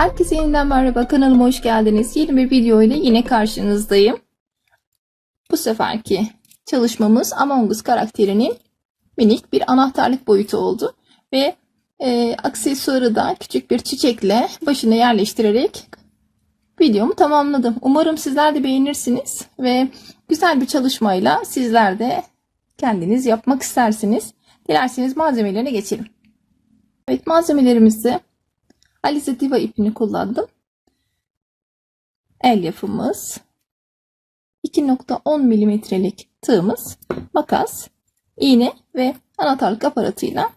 Herkese yeniden merhaba kanalıma hoş geldiniz. Yeni bir video ile yine karşınızdayım. Bu seferki çalışmamız Among Us karakterinin minik bir anahtarlık boyutu oldu. Ve e, aksesuarı da küçük bir çiçekle başına yerleştirerek videomu tamamladım. Umarım sizler de beğenirsiniz ve güzel bir çalışmayla sizler de kendiniz yapmak istersiniz. Dilerseniz malzemelerine geçelim. Evet malzemelerimizi Alize Diva ipini kullandım. El yapımız. 2.10 milimetrelik tığımız, makas, iğne ve anahtarlık aparatıyla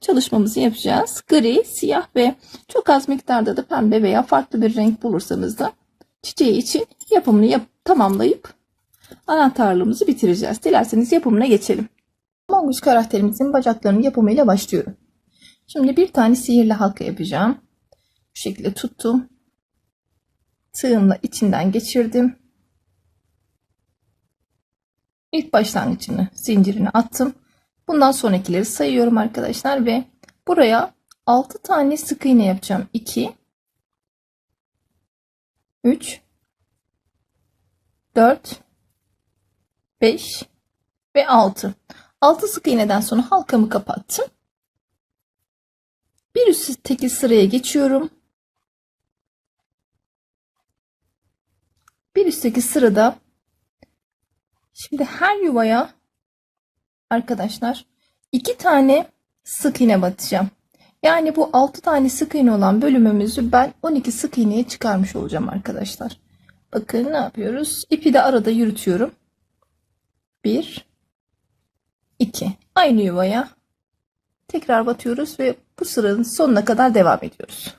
çalışmamızı yapacağız. Gri, siyah ve çok az miktarda da pembe veya farklı bir renk bulursanız da çiçeği için yapımını yap tamamlayıp anahtarlığımızı bitireceğiz. Dilerseniz yapımına geçelim. Monguş karakterimizin bacaklarının yapımıyla başlıyorum. Şimdi bir tane sihirli halka yapacağım. Bu şekilde tuttum. Tığımla içinden geçirdim. İlk başlangıcını, zincirini attım. Bundan sonrakileri sayıyorum arkadaşlar ve buraya 6 tane sık iğne yapacağım. 2 3 4 5 ve 6. 6 sık iğneden sonra halkamı kapattım. Bir üstteki sıraya geçiyorum. Bir üstteki sırada şimdi her yuvaya arkadaşlar iki tane sık iğne batacağım. Yani bu 6 tane sık iğne olan bölümümüzü ben 12 sık iğneye çıkarmış olacağım arkadaşlar. Bakın ne yapıyoruz? İpi de arada yürütüyorum. 1 2 aynı yuvaya tekrar batıyoruz ve bu sıranın sonuna kadar devam ediyoruz.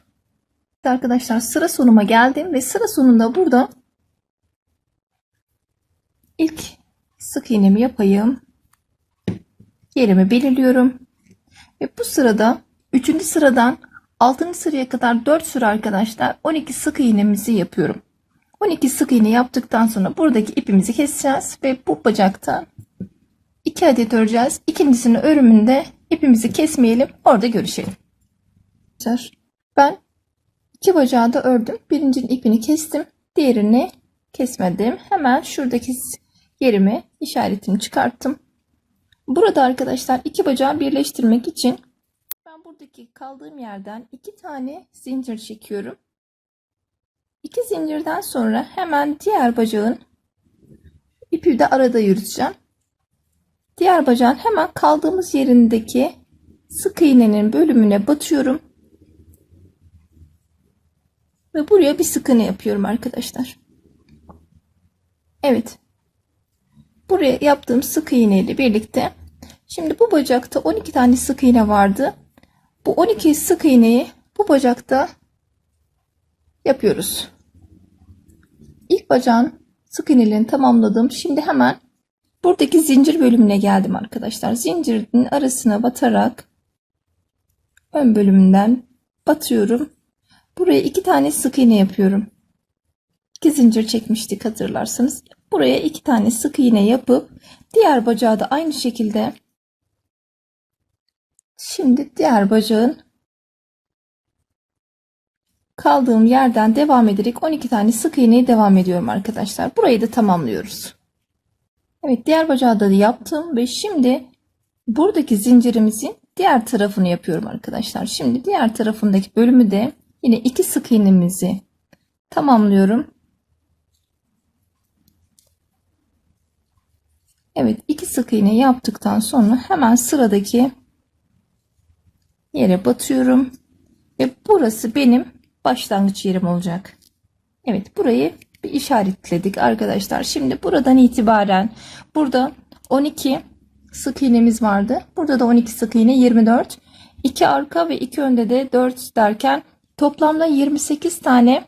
Arkadaşlar sıra sonuma geldim ve sıra sonunda burada ilk sık iğnemi yapayım. Yerimi belirliyorum. Ve bu sırada 3. sıradan 6. sıraya kadar 4 sıra arkadaşlar 12 sık iğnemizi yapıyorum. 12 sık iğne yaptıktan sonra buradaki ipimizi keseceğiz ve bu bacakta 2 adet öreceğiz. İkincisini örümünde ipimizi kesmeyelim. Orada görüşelim. Ben iki bacağı da ördüm. Birincinin ipini kestim. Diğerini kesmedim. Hemen şuradaki yerimi işaretimi çıkarttım. Burada arkadaşlar iki bacağı birleştirmek için ben buradaki kaldığım yerden iki tane zincir çekiyorum. İki zincirden sonra hemen diğer bacağın ipi de arada yürüteceğim. Diğer bacağın hemen kaldığımız yerindeki sık iğnenin bölümüne batıyorum. Ve buraya bir sık iğne yapıyorum arkadaşlar. Evet. Buraya yaptığım sık iğne ile birlikte şimdi bu bacakta 12 tane sık iğne vardı. Bu 12 sık iğneyi bu bacakta yapıyoruz. İlk bacağın sık iğnelerini tamamladım. Şimdi hemen buradaki zincir bölümüne geldim arkadaşlar. Zincirin arasına batarak ön bölümünden batıyorum. Buraya iki tane sık iğne yapıyorum. İki zincir çekmiştik hatırlarsanız. Buraya iki tane sık iğne yapıp diğer bacağı da aynı şekilde şimdi diğer bacağın kaldığım yerden devam ederek 12 tane sık iğneye devam ediyorum arkadaşlar. Burayı da tamamlıyoruz. Evet diğer bacağı da yaptım ve şimdi buradaki zincirimizin diğer tarafını yapıyorum arkadaşlar. Şimdi diğer tarafındaki bölümü de yine iki sık iğnemizi tamamlıyorum. Evet iki sık iğne yaptıktan sonra hemen sıradaki yere batıyorum ve burası benim başlangıç yerim olacak. Evet burayı bir işaretledik arkadaşlar. Şimdi buradan itibaren burada 12 sık iğnemiz vardı. Burada da 12 sık iğne 24. 2 arka ve 2 önde de 4 derken toplamda 28 tane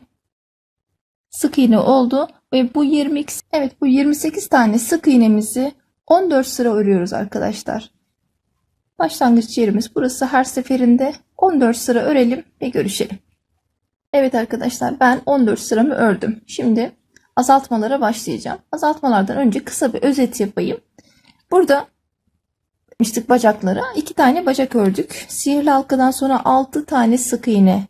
sık iğne oldu ve bu 22 evet bu 28 tane sık iğnemizi 14 sıra örüyoruz arkadaşlar. Başlangıç yerimiz burası her seferinde 14 sıra örelim ve görüşelim. Evet arkadaşlar ben 14 sıramı ördüm. Şimdi azaltmalara başlayacağım. Azaltmalardan önce kısa bir özet yapayım. Burada yapmıştık bacaklara. iki tane bacak ördük. Sihirli halkadan sonra 6 tane sık iğne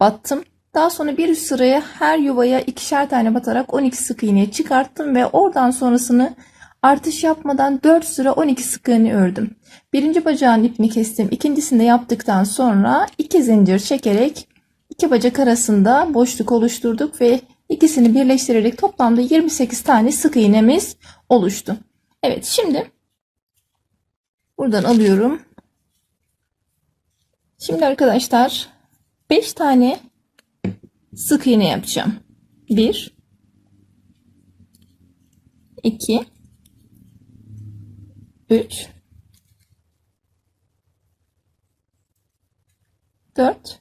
battım. Daha sonra bir üst sıraya her yuvaya ikişer tane batarak 12 sık iğne çıkarttım ve oradan sonrasını artış yapmadan 4 sıra 12 sık iğne ördüm. Birinci bacağın ipini kestim. İkincisini de yaptıktan sonra iki zincir çekerek iki bacak arasında boşluk oluşturduk ve ikisini birleştirerek toplamda 28 tane sık iğnemiz oluştu. Evet şimdi buradan alıyorum. Şimdi arkadaşlar 5 tane sık iğne yapacağım. 1 2 3 4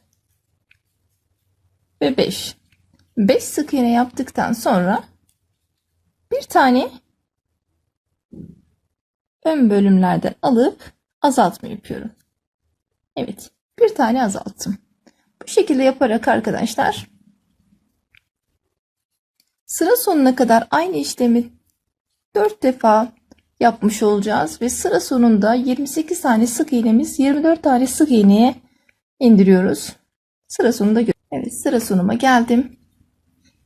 ve 5. 5 sık iğne yaptıktan sonra bir tane ön bölümlerden alıp azaltma yapıyorum. Evet, bir tane azalttım. Bu şekilde yaparak arkadaşlar sıra sonuna kadar aynı işlemi 4 defa yapmış olacağız ve sıra sonunda 28 tane sık iğnemiz 24 tane sık iğneye indiriyoruz. Sıra sonunda evet sıra sonuma geldim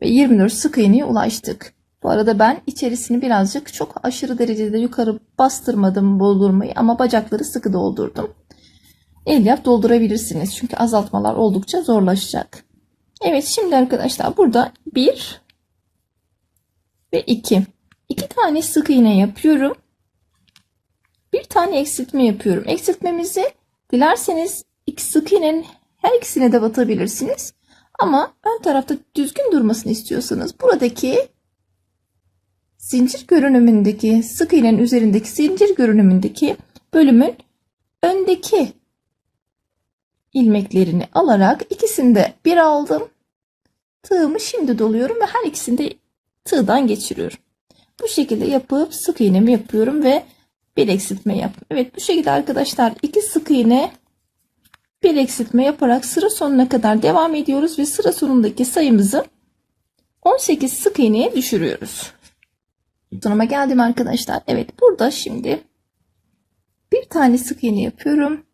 ve 24 sık iğneye ulaştık. Bu arada ben içerisini birazcık çok aşırı derecede yukarı bastırmadım doldurmayı ama bacakları sıkı doldurdum. El yap doldurabilirsiniz çünkü azaltmalar oldukça zorlaşacak. Evet şimdi arkadaşlar burada 1 ve 2. 2 tane sık iğne yapıyorum. Bir tane eksiltme yapıyorum. Eksiltmemizi dilerseniz iki sık iğnenin her ikisine de batabilirsiniz. Ama ön tarafta düzgün durmasını istiyorsanız buradaki zincir görünümündeki sık iğnenin üzerindeki zincir görünümündeki bölümün öndeki ilmeklerini alarak ikisini de bir aldım. Tığımı şimdi doluyorum ve her ikisini de tığdan geçiriyorum. Bu şekilde yapıp sık iğnemi yapıyorum ve bir eksiltme yaptım. Evet bu şekilde arkadaşlar iki sık iğne bir eksiltme yaparak sıra sonuna kadar devam ediyoruz ve sıra sonundaki sayımızı 18 sık iğneye düşürüyoruz. Sonuma geldim arkadaşlar. Evet burada şimdi bir tane sık iğne yapıyorum.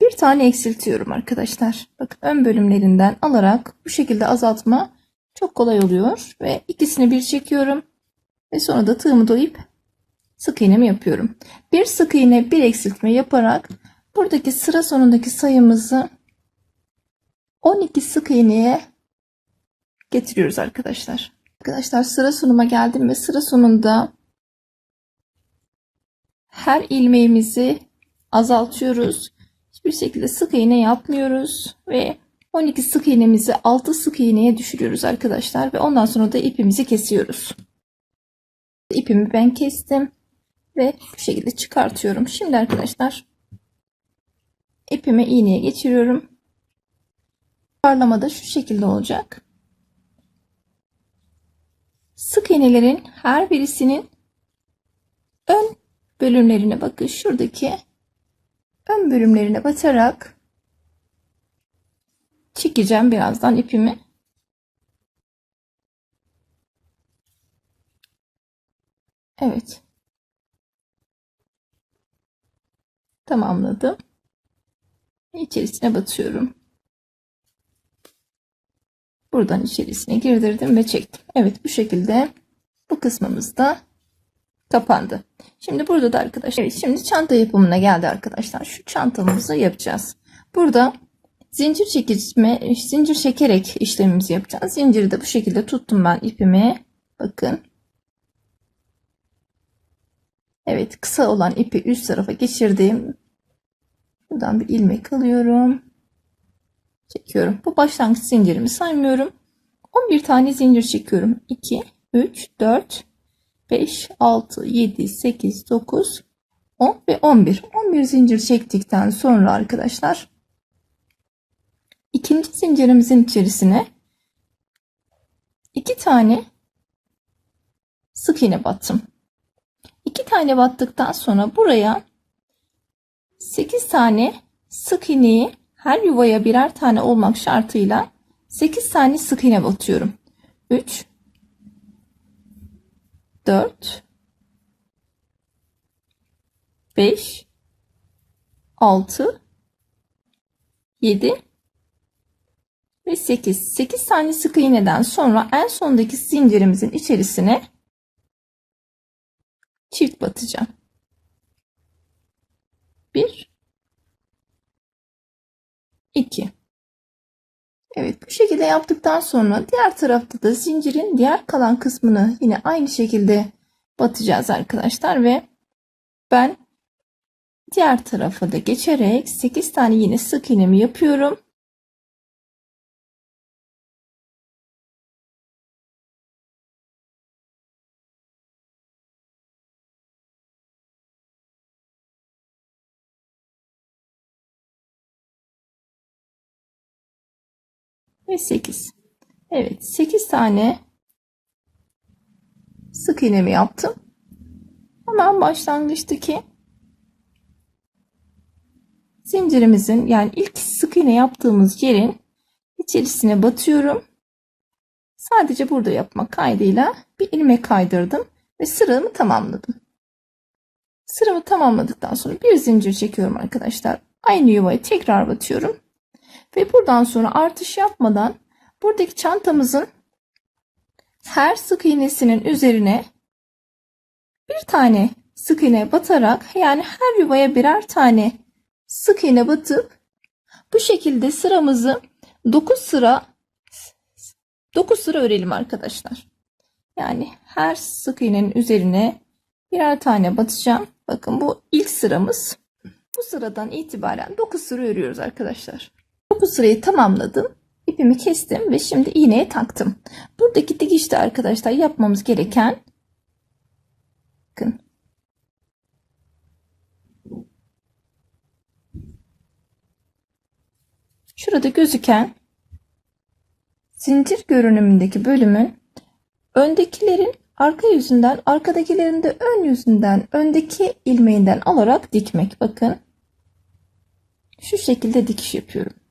Bir tane eksiltiyorum arkadaşlar. Bakın ön bölümlerinden alarak bu şekilde azaltma çok kolay oluyor ve ikisini bir çekiyorum ve sonra da tığımı dolayıp sık iğnemi yapıyorum. Bir sık iğne bir eksiltme yaparak buradaki sıra sonundaki sayımızı 12 sık iğneye getiriyoruz arkadaşlar. Arkadaşlar sıra sonuma geldim ve sıra sonunda her ilmeğimizi azaltıyoruz. Hiçbir şekilde sık iğne yapmıyoruz ve 12 sık iğnemizi 6 sık iğneye düşürüyoruz arkadaşlar ve ondan sonra da ipimizi kesiyoruz. İpimi ben kestim ve bu şekilde çıkartıyorum. Şimdi arkadaşlar ipimi iğneye geçiriyorum. Parlama da şu şekilde olacak. Sık iğnelerin her birisinin ön bölümlerine bakın şuradaki ön bölümlerine batarak çekeceğim birazdan ipimi. Evet. Tamamladım. İçerisine batıyorum. Buradan içerisine girdirdim ve çektim. Evet bu şekilde bu kısmımız da kapandı. Şimdi burada da arkadaşlar evet, şimdi çanta yapımına geldi arkadaşlar. Şu çantamızı yapacağız. Burada zincir çekme, zincir çekerek işlemimizi yapacağız. Zinciri de bu şekilde tuttum ben ipimi. Bakın. Evet kısa olan ipi üst tarafa geçirdim. Buradan bir ilmek alıyorum. Çekiyorum. Bu başlangıç zincirimi saymıyorum. 11 tane zincir çekiyorum. 2, 3, 4, 5, 6, 7, 8, 9, 10 ve 11. 11 zincir çektikten sonra arkadaşlar ikinci zincirimizin içerisine iki tane sık iğne battım. İki tane battıktan sonra buraya 8 tane sık iğneyi her yuvaya birer tane olmak şartıyla 8 tane sık iğne batıyorum. 3 4 5 6 7 ve 8. 8 tane sık iğneden sonra en sondaki zincirimizin içerisine çift batacağım. 1 2 Evet bu şekilde yaptıktan sonra diğer tarafta da zincirin diğer kalan kısmını yine aynı şekilde batacağız arkadaşlar ve ben diğer tarafa da geçerek 8 tane yine sık iğnemi yapıyorum. Ve 8. Evet 8 tane sık iğnemi yaptım. Hemen başlangıçtaki zincirimizin yani ilk sık iğne yaptığımız yerin içerisine batıyorum. Sadece burada yapmak kaydıyla bir ilmek kaydırdım ve sıramı tamamladım. Sıramı tamamladıktan sonra bir zincir çekiyorum arkadaşlar. Aynı yuvaya tekrar batıyorum. Ve buradan sonra artış yapmadan buradaki çantamızın her sık iğnesinin üzerine bir tane sık iğne batarak yani her yuvaya birer tane sık iğne batıp bu şekilde sıramızı 9 sıra 9 sıra örelim arkadaşlar. Yani her sık iğnenin üzerine birer tane batacağım. Bakın bu ilk sıramız. Bu sıradan itibaren 9 sıra örüyoruz arkadaşlar. 9 sırayı tamamladım. İpimi kestim ve şimdi iğneye taktım. Buradaki dikişte arkadaşlar yapmamız gereken bakın şurada gözüken zincir görünümündeki bölümün öndekilerin arka yüzünden arkadakilerin de ön yüzünden öndeki ilmeğinden alarak dikmek bakın şu şekilde dikiş yapıyorum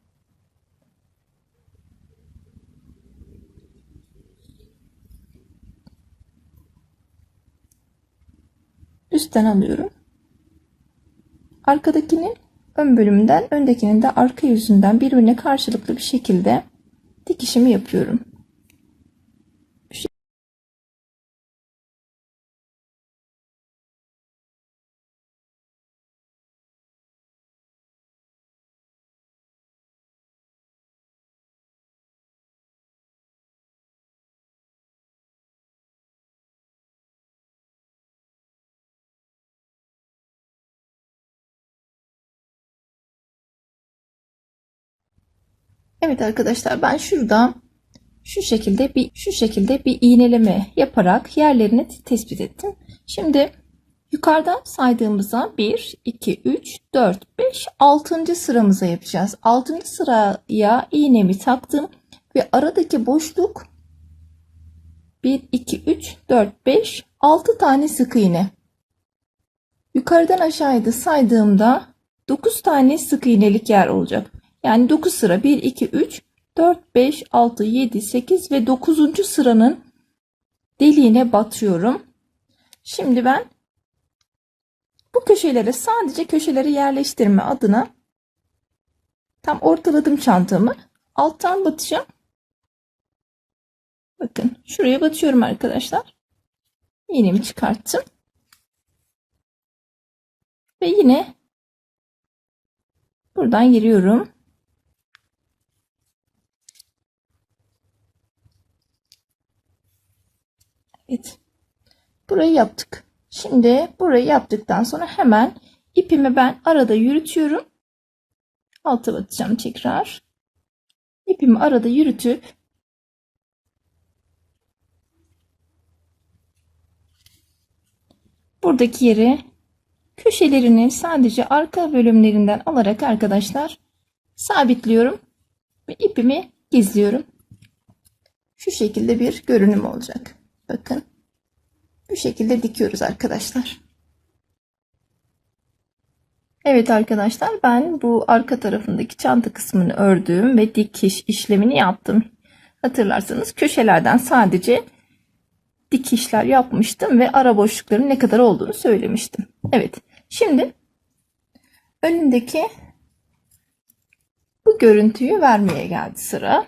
üstten alıyorum. Arkadakinin ön bölümünden, öndekinin de arka yüzünden birbirine karşılıklı bir şekilde dikişimi yapıyorum. Evet arkadaşlar ben şurada şu şekilde bir şu şekilde bir iğneleme yaparak yerlerini tespit ettim. Şimdi yukarıdan saydığımızda 1 2 3 4 5 6. sıramıza yapacağız. 6. sıraya iğnemi taktım ve aradaki boşluk 1 2 3 4 5 6 tane sık iğne. Yukarıdan aşağıya da saydığımda 9 tane sık iğnelik yer olacak. Yani 9 sıra 1, 2, 3, 4, 5, 6, 7, 8 ve 9. sıranın deliğine batıyorum. Şimdi ben bu köşelere sadece köşeleri yerleştirme adına tam ortaladım çantamı. Alttan batacağım. Bakın şuraya batıyorum arkadaşlar. İğnemi çıkarttım. Ve yine buradan giriyorum. Evet. Burayı yaptık. Şimdi burayı yaptıktan sonra hemen ipimi ben arada yürütüyorum. Alta batacağım tekrar. İpimi arada yürütüp buradaki yeri köşelerini sadece arka bölümlerinden alarak arkadaşlar sabitliyorum ve ipimi gizliyorum. Şu şekilde bir görünüm olacak. Bakın. Bu şekilde dikiyoruz arkadaşlar. Evet arkadaşlar ben bu arka tarafındaki çanta kısmını ördüm ve dikiş işlemini yaptım. Hatırlarsanız köşelerden sadece dikişler yapmıştım ve ara boşlukların ne kadar olduğunu söylemiştim. Evet şimdi önündeki bu görüntüyü vermeye geldi sıra.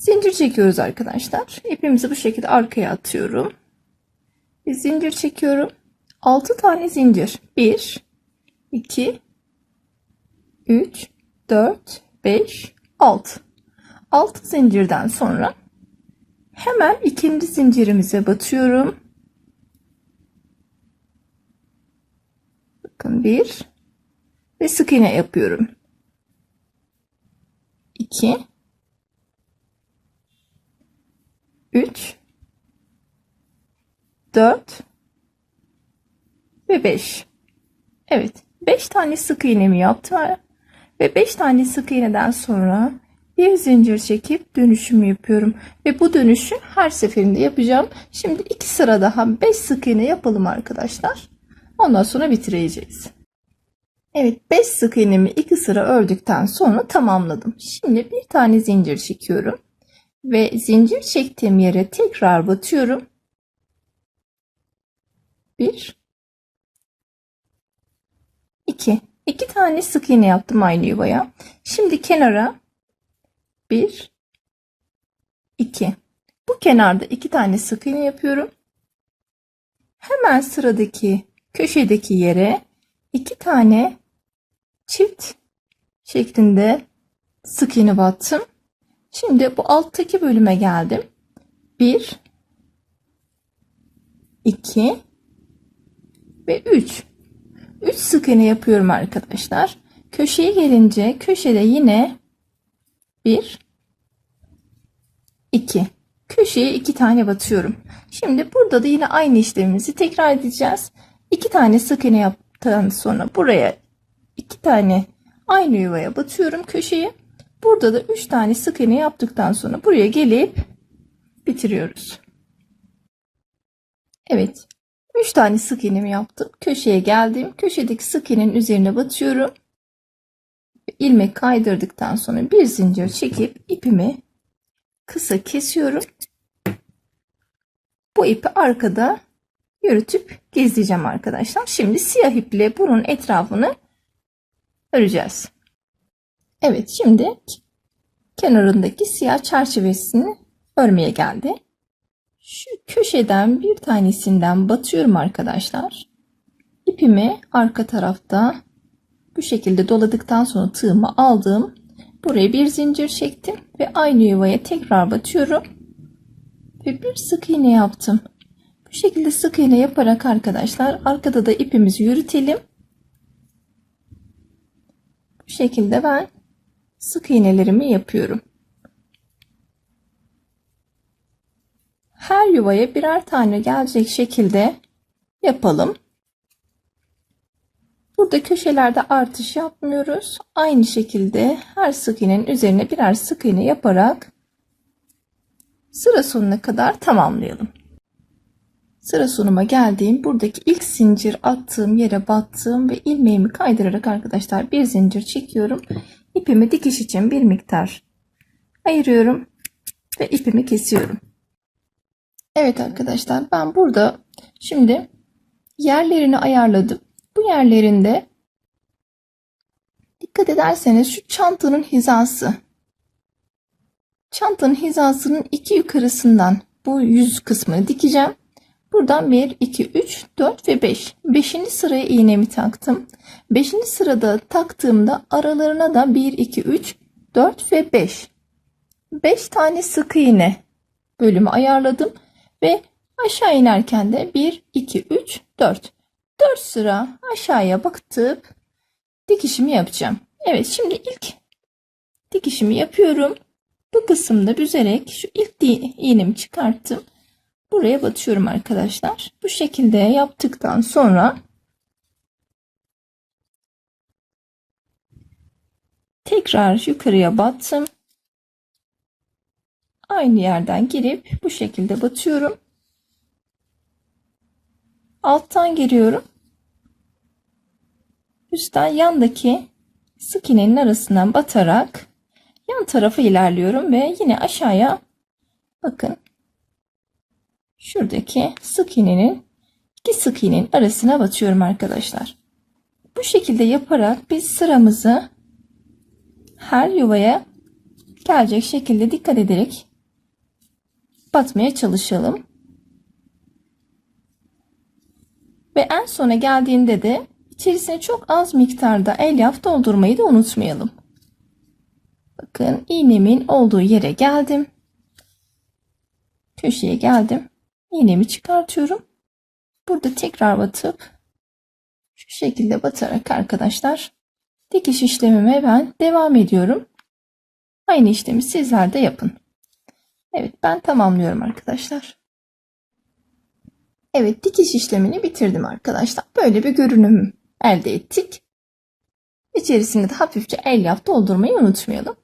Zincir çekiyoruz arkadaşlar. İpimizi bu şekilde arkaya atıyorum. Bir zincir çekiyorum. 6 tane zincir. 1 2 3 4 5 6 6 zincirden sonra hemen ikinci zincirimize batıyorum. Bakın 1 ve sık iğne yapıyorum. 2 3 4 ve 5. Evet, 5 tane sık iğnemi yaptım ve 5 tane sık iğneden sonra bir zincir çekip dönüşümü yapıyorum ve bu dönüşü her seferinde yapacağım. Şimdi iki sıra daha 5 sık iğne yapalım arkadaşlar. Ondan sonra bitireceğiz. Evet 5 sık iğnemi 2 sıra ördükten sonra tamamladım. Şimdi bir tane zincir çekiyorum ve zincir çektiğim yere tekrar batıyorum. 1 2 2 tane sık iğne yaptım aynı yuvaya. Şimdi kenara 1 2 Bu kenarda 2 tane sık iğne yapıyorum. Hemen sıradaki köşedeki yere 2 tane çift şeklinde sık iğne battım. Şimdi bu alttaki bölüme geldim. 1 2 ve 3 3 sık iğne yapıyorum arkadaşlar. Köşeye gelince köşede yine 1 2 köşeye 2 tane batıyorum. Şimdi burada da yine aynı işlemimizi tekrar edeceğiz. 2 tane sık iğne yaptıktan sonra buraya 2 tane aynı yuvaya batıyorum köşeye. Burada da 3 tane sık iğne yaptıktan sonra buraya gelip bitiriyoruz. Evet. 3 tane sık iğnemi yaptım. Köşeye geldim. Köşedeki sık iğnenin üzerine batıyorum. ilmek kaydırdıktan sonra bir zincir çekip ipimi kısa kesiyorum. Bu ipi arkada yürütüp gezdireceğim arkadaşlar. Şimdi siyah iple bunun etrafını öreceğiz. Evet şimdi kenarındaki siyah çerçevesini örmeye geldi. Şu köşeden bir tanesinden batıyorum arkadaşlar. İpimi arka tarafta bu şekilde doladıktan sonra tığımı aldım. Buraya bir zincir çektim ve aynı yuvaya tekrar batıyorum. Ve bir sık iğne yaptım. Bu şekilde sık iğne yaparak arkadaşlar arkada da ipimizi yürütelim. Bu şekilde ben sık iğnelerimi yapıyorum. Her yuvaya birer tane gelecek şekilde yapalım. Burada köşelerde artış yapmıyoruz. Aynı şekilde her sık iğnenin üzerine birer sık iğne yaparak sıra sonuna kadar tamamlayalım. Sıra sonuma geldiğim buradaki ilk zincir attığım yere battığım ve ilmeğimi kaydırarak arkadaşlar bir zincir çekiyorum. İpimi dikiş için bir miktar ayırıyorum ve ipimi kesiyorum. Evet arkadaşlar ben burada şimdi yerlerini ayarladım. Bu yerlerinde dikkat ederseniz şu çantanın hizası çantanın hizasının iki yukarısından bu yüz kısmını dikeceğim. Buradan 1, 2, 3, 4 ve 5. 5. sıraya iğnemi taktım. 5. sırada taktığımda aralarına da 1, 2, 3, 4 ve 5. 5 tane sık iğne bölümü ayarladım. Ve aşağı inerken de 1, 2, 3, 4. 4 sıra aşağıya bakıp dikişimi yapacağım. Evet şimdi ilk dikişimi yapıyorum. Bu kısımda büzerek şu ilk iğnemi çıkarttım. Buraya batıyorum arkadaşlar. Bu şekilde yaptıktan sonra tekrar yukarıya battım. Aynı yerden girip bu şekilde batıyorum. Alttan giriyorum. Üstten yandaki sık iğnenin arasından batarak yan tarafa ilerliyorum ve yine aşağıya bakın şuradaki sık iğnenin iki sık iğnenin arasına batıyorum arkadaşlar. Bu şekilde yaparak biz sıramızı her yuvaya gelecek şekilde dikkat ederek batmaya çalışalım. Ve en sona geldiğinde de içerisine çok az miktarda elyaf doldurmayı da unutmayalım. Bakın iğnemin olduğu yere geldim. Köşeye geldim. İğnemi çıkartıyorum. Burada tekrar batıp şu şekilde batarak arkadaşlar dikiş işlemime ben devam ediyorum. Aynı işlemi sizler de yapın. Evet ben tamamlıyorum arkadaşlar. Evet dikiş işlemini bitirdim arkadaşlar. Böyle bir görünüm elde ettik. İçerisinde de hafifçe elyaf doldurmayı unutmayalım.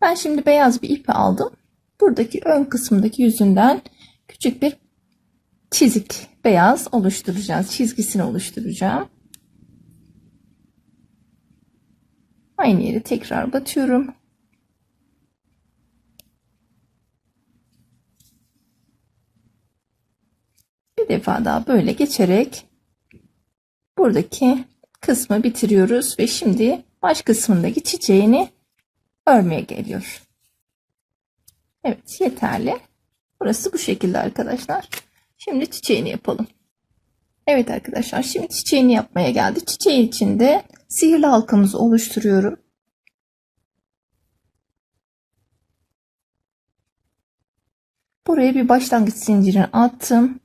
Ben şimdi beyaz bir ipi aldım. Buradaki ön kısımdaki yüzünden küçük bir çizik beyaz oluşturacağız. Çizgisini oluşturacağım. Aynı yere tekrar batıyorum. Bir defa daha böyle geçerek buradaki kısmı bitiriyoruz ve şimdi baş kısmındaki çiçeğini örmeye geliyor. Evet yeterli. Burası bu şekilde arkadaşlar. Şimdi çiçeğini yapalım. Evet arkadaşlar şimdi çiçeğini yapmaya geldi. Çiçeği içinde sihirli halkamızı oluşturuyorum. Buraya bir başlangıç zincirini attım.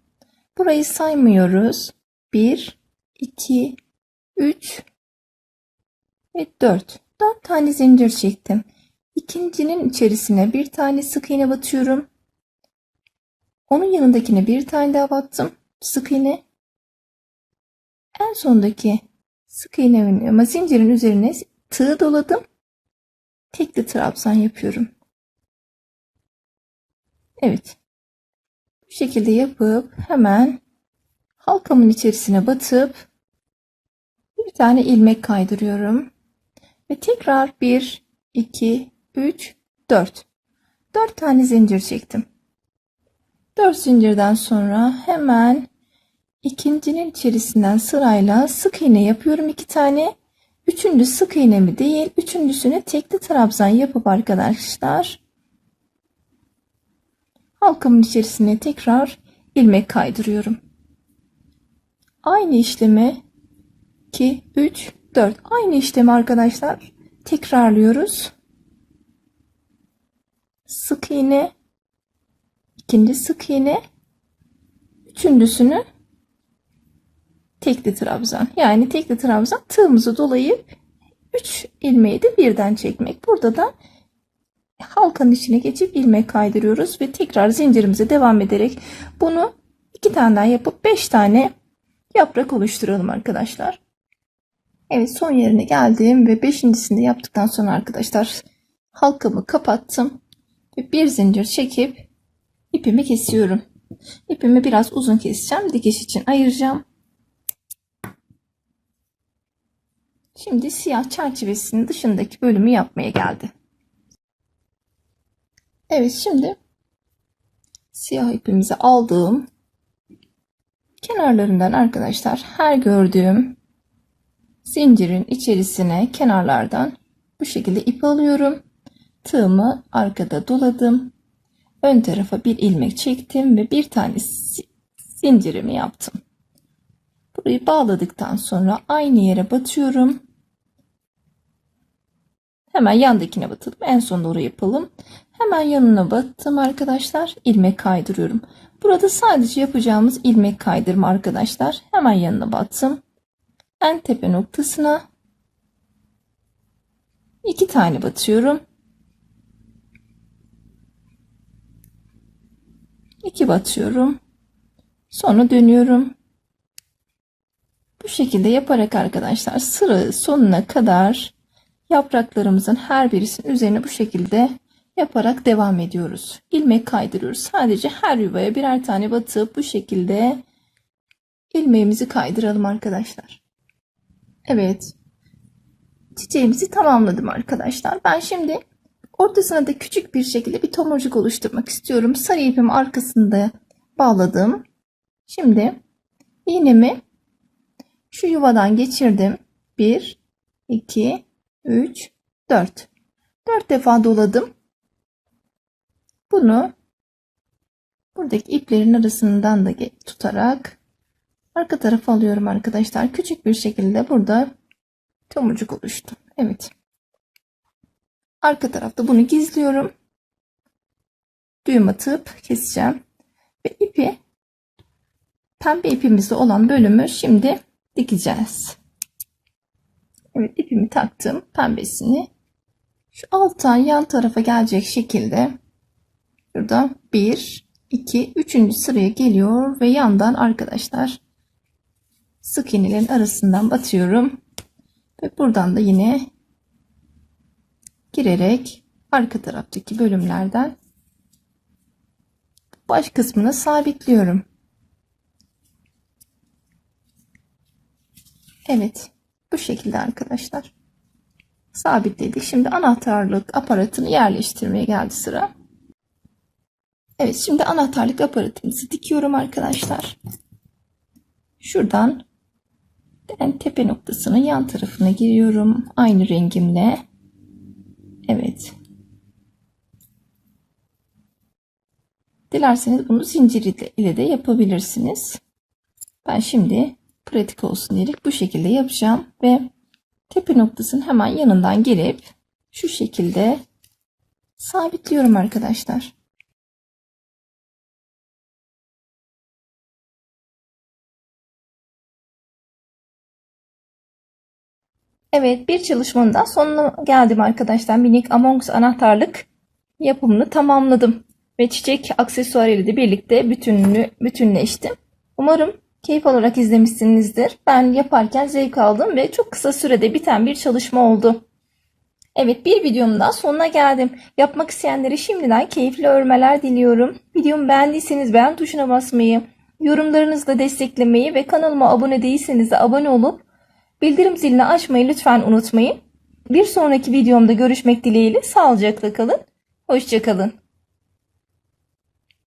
Burayı saymıyoruz. 1, 2, 3 ve 4. 4 tane zincir çektim. İkincinin içerisine bir tane sık iğne batıyorum. Onun yanındakine bir tane daha battım. Sık iğne. En sondaki sık iğnemin ama zincirin üzerine tığ doladım. Tekli trabzan yapıyorum. Evet. Bu şekilde yapıp hemen halkamın içerisine batıp bir tane ilmek kaydırıyorum. Ve tekrar 1, 2, 3, 4. 4 tane zincir çektim. 4 zincirden sonra hemen ikincinin içerisinden sırayla sık iğne yapıyorum 2 tane. Üçüncü sık iğnemi değil, üçüncüsüne tekli trabzan yapıp arkadaşlar halkamın içerisine tekrar ilmek kaydırıyorum. Aynı işlemi 2, 3, 4. Aynı işlemi arkadaşlar tekrarlıyoruz. Sık iğne, ikinci sık iğne, üçüncüsünü tekli trabzan. Yani tekli trabzan tığımızı dolayıp 3 ilmeği de birden çekmek. Burada da halkanın içine geçip ilmek kaydırıyoruz ve tekrar zincirimize devam ederek bunu iki tane daha yapıp 5 tane yaprak oluşturalım arkadaşlar. Evet son yerine geldim ve beşincisini de yaptıktan sonra arkadaşlar halkamı kapattım ve bir zincir çekip ipimi kesiyorum. İpimi biraz uzun keseceğim. Dikiş için ayıracağım. Şimdi siyah çerçevesinin dışındaki bölümü yapmaya geldi. Evet şimdi siyah ipimizi aldığım kenarlarından arkadaşlar her gördüğüm zincirin içerisine kenarlardan bu şekilde ip alıyorum. Tığımı arkada doladım. Ön tarafa bir ilmek çektim ve bir tane zincirimi yaptım. Burayı bağladıktan sonra aynı yere batıyorum. Hemen yandakine batalım. En son doğru yapalım. Hemen yanına battım arkadaşlar. ilmek kaydırıyorum. Burada sadece yapacağımız ilmek kaydırma arkadaşlar. Hemen yanına battım. En tepe noktasına iki tane batıyorum. İki batıyorum. Sonra dönüyorum. Bu şekilde yaparak arkadaşlar sıra sonuna kadar yapraklarımızın her birisinin üzerine bu şekilde yaparak devam ediyoruz. İlmek kaydırıyoruz. Sadece her yuvaya birer tane batıp bu şekilde ilmeğimizi kaydıralım arkadaşlar. Evet. Çiçeğimizi tamamladım arkadaşlar. Ben şimdi ortasına da küçük bir şekilde bir tomurcuk oluşturmak istiyorum. Sarı ipimi arkasında bağladım. Şimdi iğnemi şu yuvadan geçirdim. 1, 2, 3, 4. 4 defa doladım. Bunu buradaki iplerin arasından da tutarak arka tarafa alıyorum arkadaşlar. Küçük bir şekilde burada tomurcuk oluştu. Evet. Arka tarafta bunu gizliyorum. Düğüm atıp keseceğim. Ve ipi pembe ipimizde olan bölümü şimdi dikeceğiz. Evet ipimi taktım pembesini. Şu alttan yan tarafa gelecek şekilde burada 1, 2, 3. sıraya geliyor ve yandan arkadaşlar sık iğnelerin arasından batıyorum. Ve buradan da yine girerek arka taraftaki bölümlerden baş kısmını sabitliyorum. Evet. Bu şekilde arkadaşlar. Sabitledik. Şimdi anahtarlık aparatını yerleştirmeye geldi sıra. Evet şimdi anahtarlık aparatımızı dikiyorum arkadaşlar. Şuradan en tepe noktasının yan tarafına giriyorum. Aynı rengimle. Evet. Dilerseniz bunu zincir ile- de yapabilirsiniz. Ben şimdi pratik olsun diyerek bu şekilde yapacağım ve tepe noktasının hemen yanından gelip şu şekilde sabitliyorum arkadaşlar. Evet bir çalışmanın da sonuna geldim arkadaşlar. Minik Among Us anahtarlık yapımını tamamladım. Ve çiçek aksesuarı ile de birlikte bütünlü, bütünleştim. Umarım keyif olarak izlemişsinizdir. Ben yaparken zevk aldım ve çok kısa sürede biten bir çalışma oldu. Evet bir videomun daha sonuna geldim. Yapmak isteyenlere şimdiden keyifli örmeler diliyorum. Videomu beğendiyseniz beğen tuşuna basmayı, yorumlarınızla desteklemeyi ve kanalıma abone değilseniz de abone olup bildirim zilini açmayı lütfen unutmayın. Bir sonraki videomda görüşmek dileğiyle sağlıcakla kalın. Hoşçakalın.